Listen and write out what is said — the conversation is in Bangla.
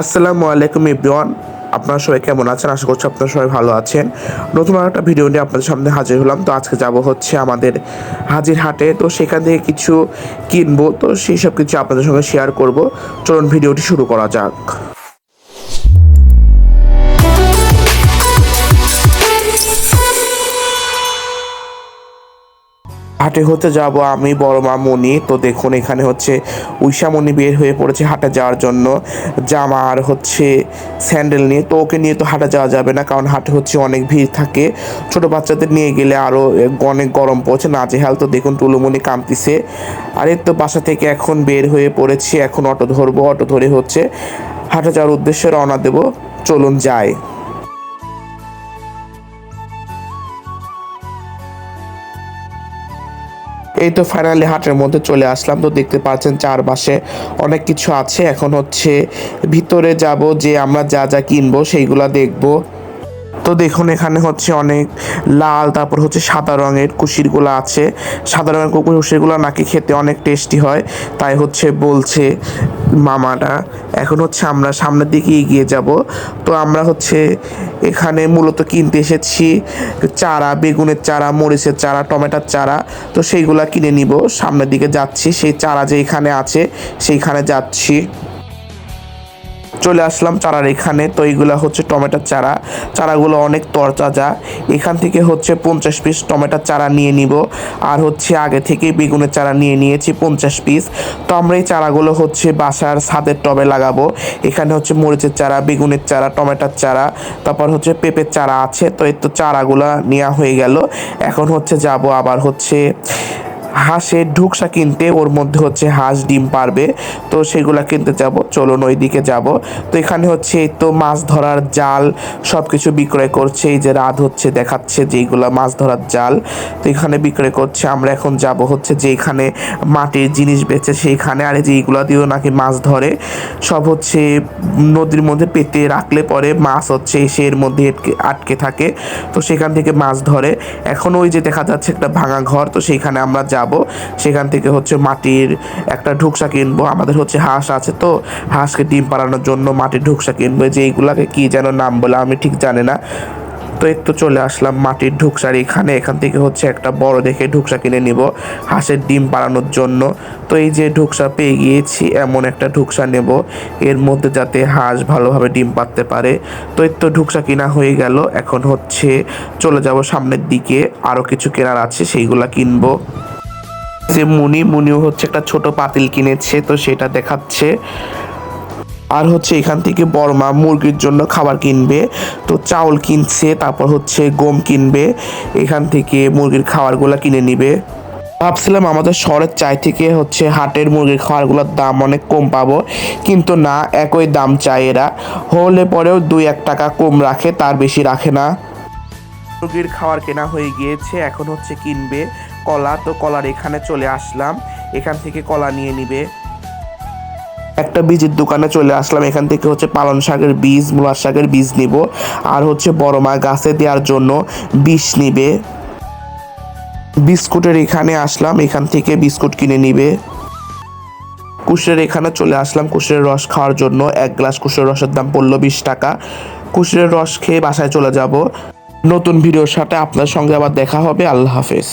আসসালামু আলাইকুম ইবিয়ান আপনারা সবাই কেমন আছেন? আশা করছি আপনারা সবাই ভালো আছেন। নতুন একটা ভিডিও নিয়ে আপনাদের সামনে হাজির হলাম। তো আজকে যাব হচ্ছে আমাদের হাজির হাটে। তো সেখান থেকে কিছু কিনবো। তো সেই সব কিছু আপনাদের সঙ্গে শেয়ার করব। চলুন ভিডিওটি শুরু করা যাক। হাটে হতে যাব আমি, বড় মা মনি তো দেখুন, এখানে হচ্ছে উষামণি বের হয়ে পড়েছে হাটে যাওয়ার জন্য। জামা আর হচ্ছে স্যান্ডেল নিয়ে। তো ওকে নিয়ে তো হাটে যাওয়া যাবে না, কারণ হাটে হচ্ছে অনেক ভিড় থাকে। ছোট বাচ্চাদের নিয়ে গেলে আরও অনেক গরম পড়ছে। নাজেহাল তো দেখুন, টুলুমনি কামতিছে আর এর তো বাসা থেকে এখন বের হয়ে পড়েছি। এখন অটো ধরবো, অটো ধরে হচ্ছে হাটে যাওয়ার উদ্দেশ্যে রওনা দেবো। চলুন যাই। এই তো ফাইনালি হাটের মধ্যে চলে আসলাম। তো দেখতে পাচ্ছেন চারপাশে অনেক কিছু আছে। এখন হচ্ছে ভিতরে যাব, যে আমরা যা যা কিনবো সেইগুলা দেখব। তো দেখুন, এখানে হচ্ছে অনেক লাল, তারপর হচ্ছে সাদা রঙের কুশিরগুলো আছে। সাদা রঙের কুশিরগুলো নাকি খেতে অনেক টেস্টি হয়, তাই হচ্ছে বলছে মামাটা এখন হচ্ছে আমরা সামনের দিকে এগিয়ে যাব। তো আমরা হচ্ছে এখানে মূলত কিনতে এসেছি চারা, বেগুনের চারা, মরিচের চারা, টমেটোর চারা। তো সেইগুলা কিনে নিব। সামনের দিকে যাচ্ছি। সেই চারা যে এখানে আছে, সেইখানে যাচ্ছি। চলে আসলাম চারার এখানে। তো এইগুলা হচ্ছে টমেটোর চারা। চারাগুলো অনেক তরতাজা। এখান থেকে হচ্ছে পঞ্চাশ পিস টমেটোর চারা নিয়ে নিব। আর হচ্ছে আগে থেকে বেগুনের চারা নিয়ে নিয়েছি পঞ্চাশ পিস তো আমরা এই চারাগুলো হচ্ছে বাসার ছাদের টবে লাগাবো। এখানে হচ্ছে মরিচের চারা, বেগুনের চারা, টমেটোর চারা, তারপর হচ্ছে পেঁপের চারা আছে। তো এই তো চারাগুলো নেওয়া হয়ে গেল। এখন হচ্ছে যাব আবার হচ্ছে হাঁসের ঢুকসা কিনতে ওর মধ্যে হচ্ছে হাঁস, ডিম পারবে। তো সেগুলো কিনতে যাব, চলুন ওই দিকে যাব। তো এখানে হচ্ছে তো মাছ ধরার জাল সব কিছু বিক্রয় করছে। এই যে রাত হচ্ছে দেখাচ্ছে যেইগুলা মাছ ধরার জাল। তো এখানে বিক্রয় করছে, আমরা এখন যাব হচ্ছে যে এখানে মাটির জিনিস বেচে সেইখানে। আর যে এইগুলা দিয়েও নাকি মাছ ধরে। সব হচ্ছে নদীর মধ্যে পেতে রাখলে পরে মাছ হচ্ছে এসে এর মধ্যে আটকে থাকে। তো সেখান থেকে মাছ ধরে। এখন ওই যে দেখা যাচ্ছে একটা ভাঙা ঘর, তো সেইখানে আমরা যাব। সেখান থেকে হচ্ছে মাটির একটা ঢুকসা কিনবো। আমাদের হচ্ছে হাঁস আছে তো, হাঁসকে ডিম পাড়ানোর জন্য মাটির ঢুকসা কিনবো। যে এইগুলাকে কি যেন নাম বলে আমি ঠিক জানি না। তো তো চলে আসলাম মাটির ঢুকসার এখানে। এখান থেকে হচ্ছে একটা বড় দেখে ঢুকসা কিনে নিব হাঁসের ডিম পাড়ানোর জন্য। তো এই যে ঢুকসা পেয়ে গিয়েছি, এমন একটা ঢুকসা নেব। এর মধ্যে যাতে হাঁস ভালোভাবে ডিম পাড়তে পারে। তো এই তো ঢুকসা কিনা হয়ে গেল। এখন হচ্ছে চলে যাব সামনের দিকে। আরও কিছু কেনার আছে, সেইগুলা কিনবো। যে মুনি, মুনিও হচ্ছে একটা ছোট পাতিল কিনেছে, তো সেটা দেখাচ্ছে। আর হচ্ছে এখান থেকে বর্মা মুরগির জন্য খাবার কিনবে, তো চাউল কিনছে, তারপর হচ্ছে গম কিনবে, এখান থেকে মুরগির খাবারগুলো কিনে নিবে। ভাবছিলাম আমাদের শহরের চাই থেকে হচ্ছে হাটের মুরগির খাবারগুলোর দাম অনেক কম পাবো, কিন্তু না, একই দাম চায় এরা। হলে পরেও দুই এক টাকা কম রাখে, তার বেশি রাখে না। মুরগির খাবার কেনা হয়ে গিয়েছে, এখন হচ্ছে কিনবে। কলা, তো কলার এখানে চলে আসলাম। এখান থেকে কলা নিয়ে নিবে। একটা বীজের দোকানে চলে আসলাম। এখান থেকে হচ্ছে পালন শাকের বীজ, মূলার শাকের বীজ নিব। আর হচ্ছে বড় মা গাছে দেওয়ার জন্য বিষ নিবে। বিস্কুটের এখানে আসলাম। এখান থেকে বিস্কুট কিনে নিবে। কুশের এখানে চলে আসলাম কুশের রস খাওয়ার জন্য। এক গ্লাস কুশের রসের দাম পড়ল বিশ টাকা। কুশের রস খেয়ে বাসায় চলে যাব। নতুন ভিডিওর সাথে আপনার সঙ্গে আবার দেখা হবে। আল্লাহ হাফেজ।